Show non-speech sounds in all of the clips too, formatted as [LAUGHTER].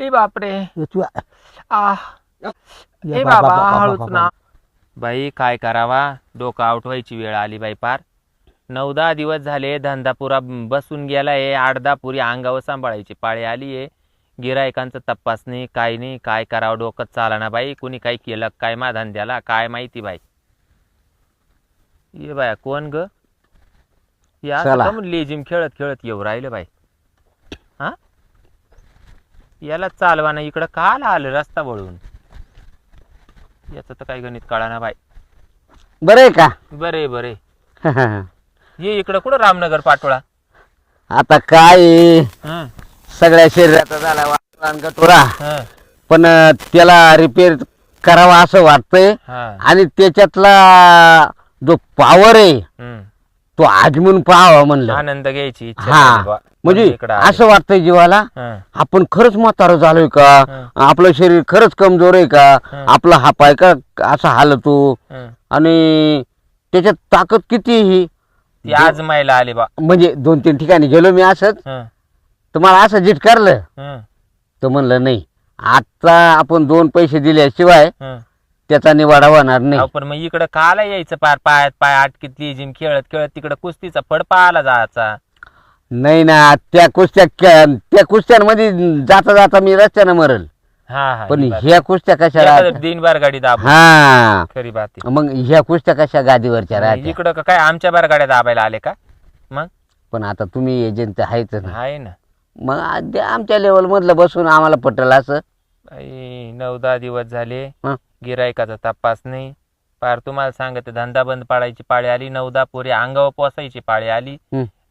ए बापरे तू आ ये ए बाबा, बाबा बाबा, हळूच बाबा. ना बाई काय करावा? डोकं आउट व्हायची वेळ आली बाई पार. नऊ दहा दिवस झाले धंदा पुरा बसून गेलाय आठ दहा पुरी अंगावर सांभाळायची पाळी आली आहे. गिरायकांचं तपास नाही काय नाही काय करावं? डोकं चाला ना बाई. कुणी काय केलं काय मा धंद्याला काय माहिती बाई. ये बाया कोण ग? या. लेजिम खेळत खेळत येऊ राहिलं बाई. हा? याला चालवा ना इकडं काल आलं रस्ता वळून. याचं तर काही गणित कळा ना बाई. बरं आहे का? बरे बरे. [LAUGHS] ये इकडं कुठं रामनगर पाटोळा? आता काय? आहे, हं, सगळ्या शरीराचा झाला गटोरा हं, पण अं, त्याला रिपेअर करावा असं वाटतंय. हा, आणि त्याच्यातला जो पॉवर आहे हं. तो आजमून पाहावा म्हणलं आनंद घ्यायची इच्छा हा. झाली बुवा. म्हणजे इकडं आले. असं वाटतंय जीवाला हं, आपण खरंच म्हातारं झालोय का आपलं शरीर खरंच कमजोर आहे का हं. आपला हा पाय का असा हालतो हं. आणि त्याच्यात ताकद किती आहे ही ती आजमायला आली बा म्हणजे दोन तीन ठिकाणी गेलो मी असंच हं, तर मला असं जिटकारलं हं, तर म्हणलं नाही आता आपण दोन पैसे दिल्याशिवाय हं. त्याचा निवाडा होणार नाही. अहो, पण मग इकडं काला यायचं पार पायात पाय अटकीत जिम खेळत खेळत तिकडं कुस्तीचा फड पाहायला जायचा. नाही ना त्या कुस्त्या क- त्या कुस्त्यांमध्ये जाता जाता मी रस्त्यानं मरल. हा हा पण ही बात. ह्या कुस्त्या कशा एखादं दिनभर गाडी दाबू हा. खरी बात आहे. मग ह्या कुस्त्या कशा गादीवरच्या राहत्या? इकडं का काय आमच्या बार गाड्या दाबायला आले का? मग? पण आता तुम्ही एजंट आहेच ना. आहे ना. मग आमच्या लेवल मधलं बसून आम्हाला पटल असं. नऊ दहा दिवस झाले. हं. गिरायकाचा तपास नाही. पार तुम्हाला सांगते धंदा बंद पाडायची पाळी आली नऊ दहा पोरी अंगावर पोसायची पाळी आली.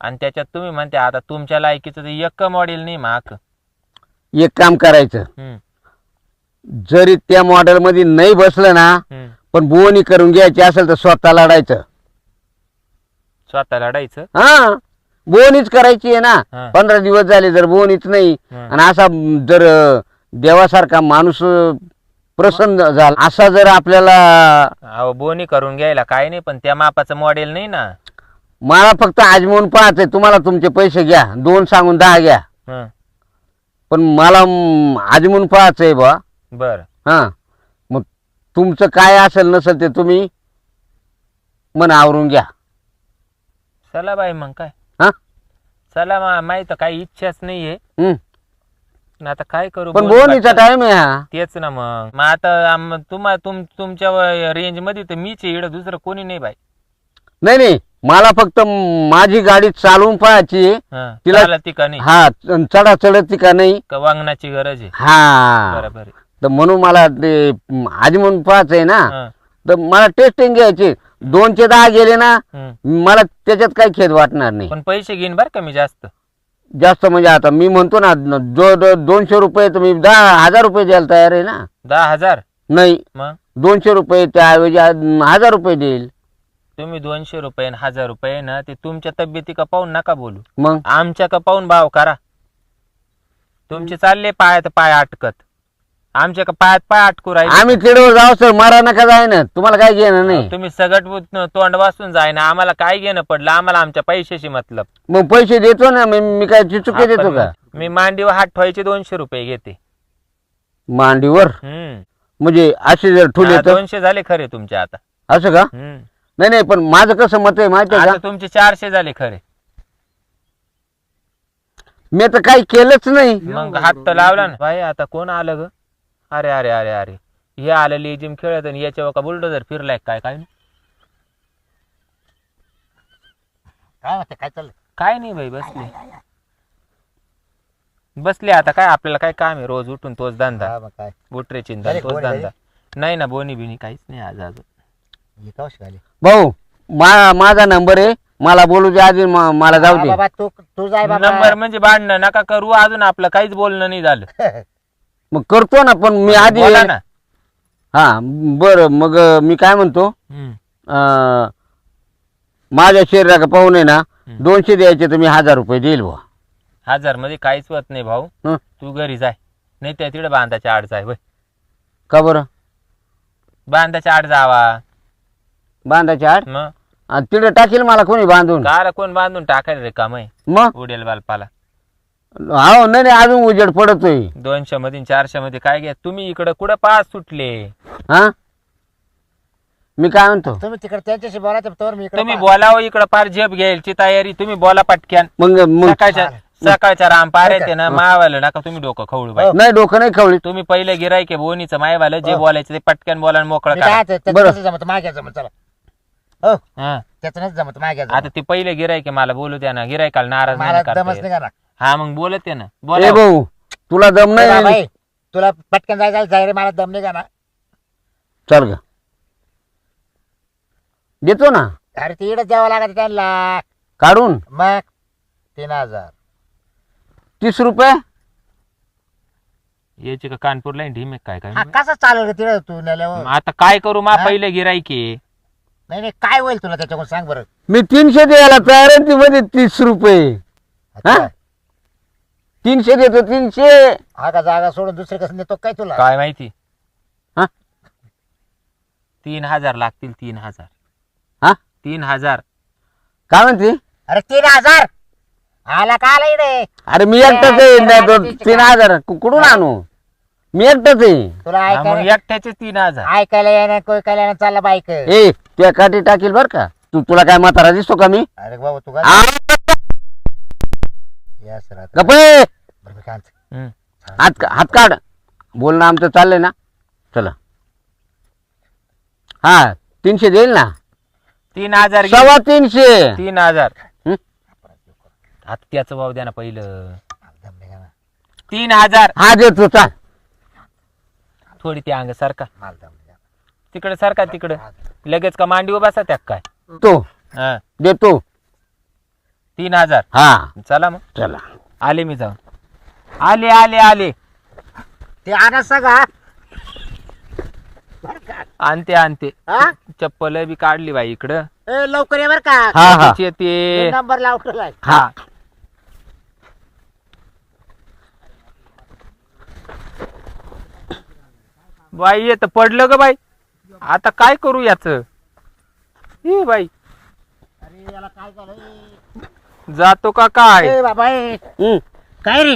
आणि त्याच्यात तुम्ही म्हणते आता तुमच्या लायकीचं एक मॉडेल नाही माक एक काम करायचं. जरी त्या मॉडेल मध्ये नाही बसलं ना. पण बोनी करून घ्यायची असेल तर स्वतः लढायचं. स्वतः लढायचं? हा. बोनीच करायची आहे ना. पंधरा दिवस झाले जर बोनीच नाही. आणि असा जर देवासारखा माणूस प्रसन्न झाला. असा जर आपल्याला अहो बोनी करून घ्यायला काय नाही पण त्या मापाचं मॉडेल नाही ना. मला फक्त आजमवून पाहायचंय तुम्हाला तुमचे पैसे घ्या. दोन सांगून दहा घ्या. हं, पण मला म, आजमून पाहायचंय बा बर. हा. मग तुमचं काय असेल नसेल ते तुम्ही मन आवरून घ्या. चला बाई मग काय. हा? चला मा माहीत काही इच्छाच नाहीये. हं. पण आता काय करू पण बोनी बोनीचा टाइम आहे हा. तेच ना मग. मग आता आम- तुम्हा तुम तुमच्या रेंजमध्ये तर मीच आहे, इकडं दुसरं कोणी नाही बाई. नाही नाही. मला फक्त म- माझी गाडी चालवून पाहायची आहे. हं, तिला- चालत ती का नाही? हा चढा चढत का नाही? का वागण्याची गरज आहे? हा. बरोबर आहे. तर म्हणून मला ते म, आजमून पाहायचंय ना. हं, तर मला टेस्टिंग घ्यायची. दोनशे दहा गेले ना हं. मला त्याच्यात काही खेद वाटणार नाही. पण पैसे घेईन बर का मी जास्त. जास्त म्हणजे आता मी म्हणतो ना जो दोनशे रुपये मी दहा हजार रुपये द्यायला तयार आहे ना. दहा हजार? नाही. मग? दोनशे रुपये त्याऐवजी आज हजार रुपये देईल. तुम्ही दोनशे रुपये आणि हजार रुपये ना ते तुमच्या तब्येती का पाहून नका बोलू. मग? आमच्या का पाहून भाव करा. तुमचे चालले पायात पाय अटकत आमच्या का पायात पाय अटकू राहिले. आम्ही तिकडे जाऊ सर. मारा नका जाय ना तुम्हाला काय घेणं नाही. तुम्ही सगट बुत- तोंड वाचून जाय ना आम्हाला काय घेणं पडलं? आम्हाला आमच्या पैशाशी मतलब. मग पैसे देतो ना. मी मी काय चुके देतो आपण- का? मी मांडीवर हात ठेवायचे दोनशे रुपये घेते. मांडीवर? हम्म. म्हणजे असे जर ठुले हा, तर? दोनशे झाले खरे तुमचे आता. असं का? हम्म. नाही नाही पण माझं कसं मत आहे माहिती आहे आता का? तुमचे चारशे झाले खरे. मी तर काही केलंच नाही. मग हात तर लावला ना. बाई आता कोण आलं ग? अरे अरे अरे अरे. हे आलं लेजिम खेळत आणि याच्यावर का बुलडोजर फिरलाय काय काय काय म्हणते काय चाललं काय नाही बाई बसले. बसले आता काय आपल्याला काय काम आहे? रोज उठून तोच धंदा. काय. बुटरे चिंता तोच कोणी धंदा. नाही ना बोनी बिनी काहीच नाही आज अजून. भाऊ मा माझा नंबर आहे. मला बोलू दे आधी म- मला जाऊ दे. बाबा तू तू जाय बाबा. नंबर म्हणजे भांडणं नका करू. अजून आपलं काहीच बोलणं नाही झालं. [LAUGHS] मग करतो ना पण मी आधी बोला ना. हा बर मग मी काय म्हणतो? हम्म. अं, माझ्या शरीराला पाहून आहे ना. दोनशे द्यायचे तर मी हजार रुपये देईल बुवा. हजारमध्ये काहीच होत नाही भाऊ. हं. तू घरी जाय. नाही त्या तिकडे बांधाच्या आड जाय का बरं? बांधाच्या आड जावा. बांधायचे आड? मग. आणि तिकडे टाकील मला कोणी बांधून? कोण बांधून टाकायला रे काम? आहे मग? उडेल बालपाला. हो नाही नाही अजून उजेड पडतोय. दोनशे मध्ये चारशे मध्ये काय घ्या? तुम्ही इकडं कुठं पाच सुटले? हा? मी काय म्हणतो? तुम्ही तिकडे त्यांच्याशी बोलायचं तर मी इकडे तुम्ही बोलावं इकडं पार झेप घ्यायची तयारी तुम्ही बोला पटक्यान. मग मग. सकाळच्या सकाळच्या राम पार येते ना मावाला नका तुम्ही डोकं खवळू बाई. नाही डोकं नाही खवळी तुम्ही पहिले गिरायके बोनीचं मायवालं जे बोलायचं ते पटक्यान बोला आणि मोकळं मी करा. काय ते- बरं. त्याचं जमत मागे जमत चला. हो. हा. त्याचं नाही जमत मागे आता ते पहिले गिरायके मला बोलू द्या ना. गिरायकाला नाराज मला नाही दमच करता नाही येत. का हा मग बोलत आहे ना. ए बोला भाऊ तुला दम नाही? भाई तुला पटकन जायचं जाय रे मला दम नाही का ना चल ग. देतो ना. अरे ते इकडे द्यावं लागत त्यांना. काढून. मग? तीन हजार. तीस रुपये? याची का कानपूरला आहे ढीम आहे काय काय हा कसं चालेल रे तिकडे तू नेल्यावर? मग आता काय करू मा हा? पहिले गिरायके नाही नाही काय होईल तुला त्याच्याकडून? सांग बरं. मी तीनशे द्यायला तयार आहे ती मध्ये तीस रुपये. हा? तीनशे देतो तीनशे. हा का जागा सोडून दुसरी कसं नेतो काय तुला? काय माहिती? हा? तीन हजार लागतील तीन हजार. हा? तीन हजार. काय म्हणते? अरे तीन हजार? आला का आला इकडे? अरे मी एकटाच तो तीन हजार. कु- कुठून आणू? मी एकटाच आहे. तुला हा, मग ऐकायला एकट्याचे तीन हजार ऐकायला येणार कोण ऐकायला येणार चालला बाईक ए त्या काठी टाकील बर का? तू तुला काय म्हातारा दिसतो का मी? अरे बाबा तू आ, गप्पे. बरं मी काय म्हणतो. हम्म. हात का- हात काढ. बोलणं आमचं चाललंय ना. चला. हा तीनशे देईल ना? तीन हजार घे. सव्वा तीनशे. तीन हजार हं? भाव द्या ना पहिलं. दम नाही का ना? तीन हजार हा देतो चाल. थोडी ती अंग सारखा. तिकडे सारखा तिकडे. लगेच का मांडी बसा त्या काय? तो हा. देतो. तीन हजार. हा. चला मग. चला. आले मी जाऊन. आले आले आले. ते आणा सगळा आणते आणते. हा? चप्पल बी काढली बाई इकडं. ए, लवकर ये बर का. हा हा. तिचे ते नंबर लावलाय हा. बाई येत पडलं ग बाई. आता काय करू याच? ए बाई. अरे याला काय झालं? जातो का काय? ए बाबा ए, हं. काय रे?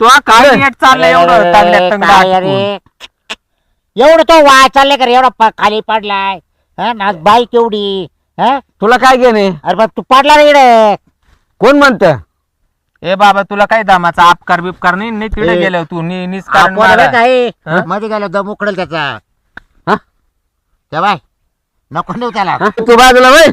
तो हा काय चाललंय एवढं अरे, तांगड्या तंगड्या काय आटकून. रे? एवढं तो वाय चालले का रे? एवढा प- खाली पडलाय. हा ना बाई केवढी हा? तुला काय घेणे अरे बा तू पडला रे इकडे. कोण म्हणत? ए बाबा तुला काय दामाचा अपकार बिपकार नाही नाही तिकडे ए, गेलो तू नि- निस्कारण आपण मारा. काय हा? मध्ये गेलो दम उकडेल त्याचा हा? त्या बाय नको नेऊ त्याला तू बाजूला वय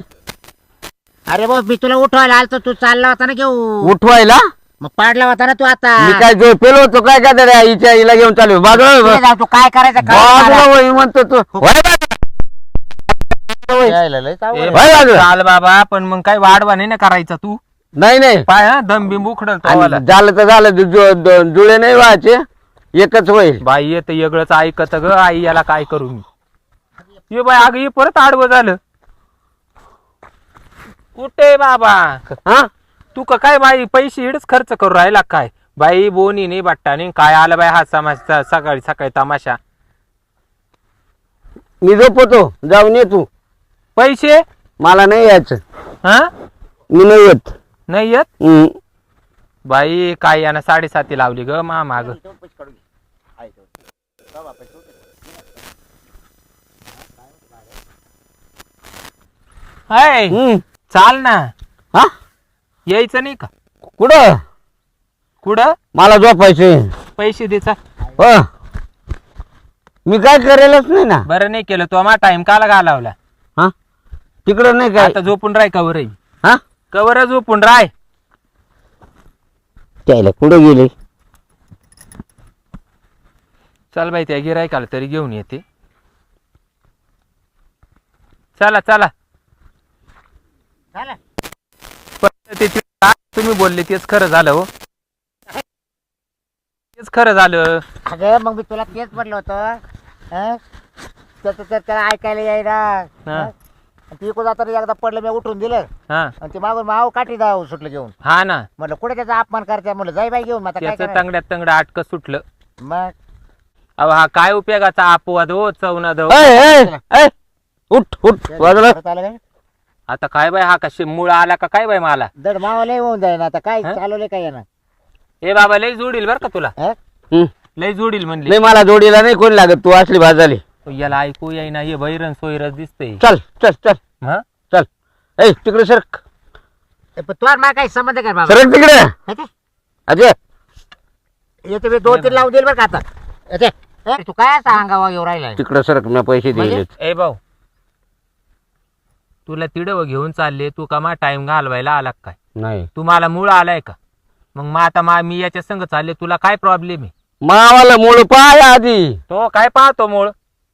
अरे भाऊ मी तुला उठवायला आलतो तू चालला होता ना घेऊ उठवायला मग पाडला होता ना तू आता मी काय झोपेल होतो काय काय त्या हिच्या हिला घेऊन चालू बाजूला वळ. तिकडे जाऊ, तू काय करायचं काय बाजूला म्हणतो तू वळ बाजूला. वळ. यायला. ए, बाजूला. चाल बाबा पण मग काय वाढवा नाही ना करायचा तू नाही नाही. पाय हा दम बिंब उखडल. आणि झालं तर झालं जु- जु- जु- जुळे नाही व्हायचे एकच होईल. बाई येत वेगळंच ऐकत ग आई याला काय करू मी? ये बाई अगं हे परत आडवं झालं. कुठे बाबा? हा? तू का काय बाई पैसे इडच खर्च करू राहिला काय? बाई बोनी नाही बट्टा नाही काय आलं बाई हा समाज सकाळी सकाळी तमाशा. मी झोपतो जाऊन ये तू. पैसे? मला नाही यायचं. हा? मी नाही येत. नाही येत? हम्म. बाई काय यानं साडेसाती लावली ग मा माग? हाय हम्म. चाल ना. हा? यायचं नाही का? कुठं? कुठं? मला झोपायचे पैसे द्यायचा हो. मी काय करेलच नाही ना. बरं नाही केलं. तो मा टाइम काला घालावला. हा? तिकडं नाही काय? आता झोपून राय कवर हा कवर झोपून राय त्याला कुठं गेले. चल बाई त्या गिरायकाला तरी घेऊन येते. चला चला. झालं? तुम्ही बोलले तेच खरं झालं हो. तेच खरं झालं. अगं मग मी तुला तेच म्हटलं होतं हं? त्याचं तर त्याला ऐकायला यायला हा. ती इकडून जाताना एकदा पडलं मी उठून दिलं. हा. आणि ते मागून माव काठी जाऊ सुटलं घेऊन. हा ना. म्हटलं कुठे त्याचा अपमान करते म्हणलं जाई बाई घेऊन मग आता काय त्याचं करायचं? तंगड्यात तंगडं आटक सुटलं. मग? अहो हा काय उपयोगाचा अपवाद हो चवनाद हो. ऐ, ऐ, ऐ, उठ उठ बाजूला परत आलं काय? आता काय बाई हा कशी मूळ आला का काय बाई मला? दड मावाला होऊन जाईल आता. काय हं? चालवले काय ना ए बाबा लय जोडील बर का तुला. हं? हं. लय जोडील म्हणले. नाही मला जोडीला नाही कोण लागत तू असली बाजाली याला ऐकू येईना हे बैरन सोयरच दिसतंय. चल चल चल. हा? चल. ए तिकडे सरक. ए, पण तुला मला काही संबंध काय बाबा? सरक तिकडे. हे ते? अजय. येते मी दोन तीन लावून देईल बरं का आता. ए, तू. काय असा येऊ राहिला तिकडे सरक मी पैसे म्हणजे? दिले ए भाऊ. तुला तिडव घेऊन चालले तू का मा टाइम घालवायला आला का काय? नाही. तू मला मूळ आलाय का? मग मग आता मा मी याच्या संग चालले तुला काय प्रॉब्लेम आहे? मावाला मूळ पाय आधी. तो काय पाहतो मूळ?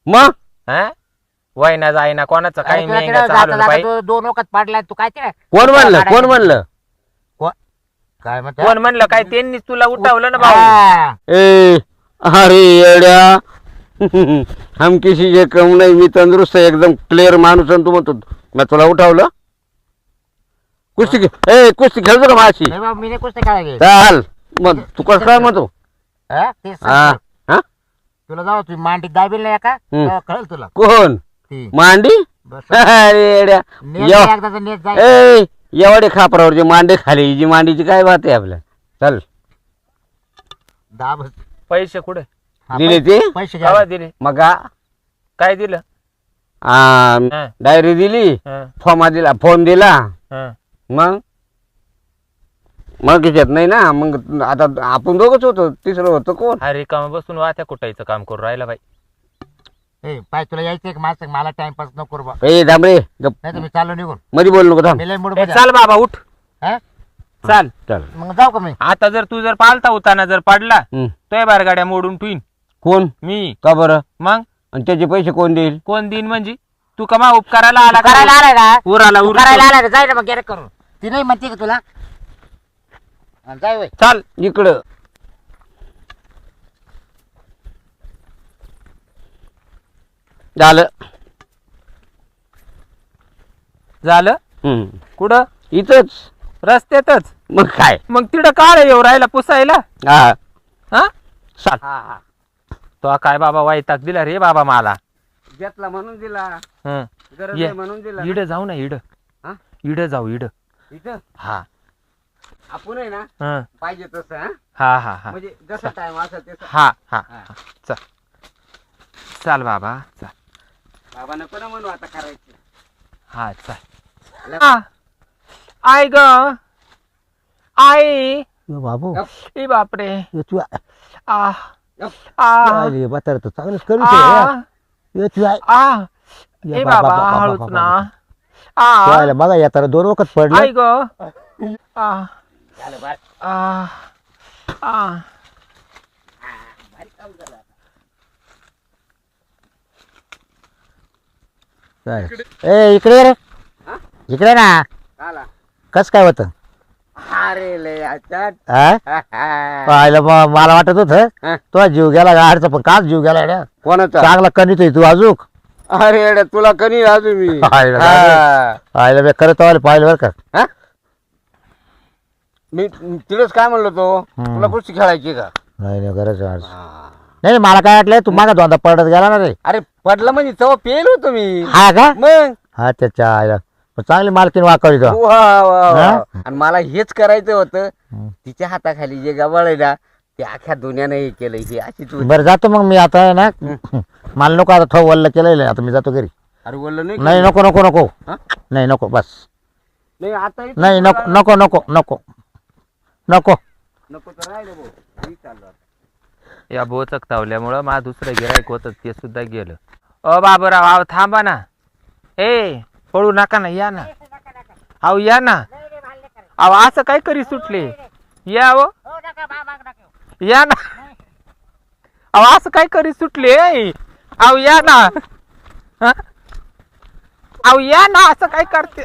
मग? हा? वयना जायना कोणाचं? अरे, काही तुला तिकडे मेंढ्याचं जाता हालून जाता पाहिजे तू दोन वखत पाडलाय तू काय ते कोण म्हणलं? कोण म्हणलं? काय म्हणते? कोण म्हणलं? काय त्यांनीच तुला उठवलं ना भाऊ? हा. ए अरे येड्या. हम किसी जे कम नाही मी तंदुरुस्त आहे, एकदम क्लिअर माणूस आणि तू म्हणतो. मी तुला उठावलं? कुस्ती खे- ए कुस्ती खेळतो का नाही बाबा मी नाही कुस्ती खेळायला चाल. मग तू कसं काय म्हणतो? हा? तेच हा. सांगतो. तुला जाऊ तू मांडीत दाबील नाही का? हम्म. तेव्हा कळेल तुला. कोण? ती. मांडी? बस. [LAUGHS] अरे येड्या. नेट एव- एकदाचा नेट जाईल. ए एवढे खापरावर जे मांडे खाली जी मांडीची काय बात आहे आपल्या? चल. दाब पैसे कुठे? हा, दिले ते? पैसे केव्हा दिले? मग काय दिलं? हा, डायरी दिली? हा, फॉर्मा दिला फोन दिला? हा. मग? मग घेत नाही ना. मग आता आपण दोघच होतो. तिसरं होतं कोण? अरे काम बसून वात्या कुटायचं काम करू राहिला बाई. ए पाय तुला यायचं एक मास मला टाइमपास नको करू बा. ए दामरे गप. नाही तर मी चाललो निघून. मध्ये बोल नको थांब. मी लय मूड ए, चाल बाबा उठ. हा? चाल. चल. मग जाऊ का मी? आता जर तू जर पालता होताना जर पडला हं. तो बार गाड्या मोडून ठुईन कोण? मी. का बरं? मग? आणि त्याचे पैसे कोण देईल? कोण दिन म्हणजे? तू कमा उपकाराला आला का? करायला आलाय ना उराला तू उर करायला आलाय ना जाय ना मग करून. ती नाही म्हणते का तुला? जाय वय चाल इकडं. झालं. झालं? हम्म. कुठं? इथंच. रस्त्यातच. मग काय? मग तिथं काळ येऊ राहिला पुसायला? हा. हा? सात हा हा. तो काय बाबा वाईटाक दिला रे बाबा मला. घेतला म्हणून दिला. हं. गरज ये. आहे म्हणून दिला इड जाऊ ना इड. हा? इड जाऊ इड. इथं? हा. आपण आहे ना हं. पाहिजे तसं हा? हा हा हा. म्हणजे जसा टाइम असेल तसं. हा हा हा. चल. चाल बाबा चाल. बाबा नको ना म्हणू आता करायचं. हा चाल. हा. आय ग. आई. बाबू. ए बापरे. तू आ. आ. म्हातारा तर चांगलंच करू आ. तू आ. ए बाबा हळूच ना. आ. बघा येताना दोन वखत आई ग. आ. आ आ. ए इकडे रे. इकडे ना. आला कस काय होत? अरे लय अच्छा पाहिलं मग मला वाटत होत. तो जीव गेला गाडचा पण काच जीव गेला रे. कोणाचा? चांगला कणितोय तू अजूक अरे तुला कनी राजू मी. पाहिलं हा. पाहिलं बे खरं तो पाहिलं बरं का. हा? मी तिलाच काय म्हणलो तो. तुला कुस्ती खेळायची का? नाही नाही गरज नाही नाही, मला काय वाटलं तू मागा दोनदा पडत गेला ना रे. अरे पडलं म्हणजे तेव्हा पेल होतो मी हा का? मग? हा त्याच्या आईला. चांगली मालकीन वाकवली तो वा, वा, वा. हा? आणि मला हेच करायचं होतं. तिच्या हाताखाली जे गबाळ आहे ना ते अख्ख्या दुनियाने हे केलं ही अशी तू बरं जातो मग मी आता आहे ना. मला नको आता थो वल्ल केलेलं आहे, आता मी जातो घरी. अरे बोललो नाही नाही नको नको नको. हा? नाही नको बस. नाही आता नाही नको नको नको नको. नको. नको तर राहिलं भाऊ. मी चाललो आता. या बोचक तावल्यामुळं मा दुसरं गिरायक होतं ते सुद्धा गेलं. अ बाबूराव आव थांबा ना. ए पळू नका ना या ना. अहो या ना. अहो असं काय करी सुटले? या हो या ना. अहो असं काय करी सुटले? अहो या ना. हं? अहो या ना असं काय करते?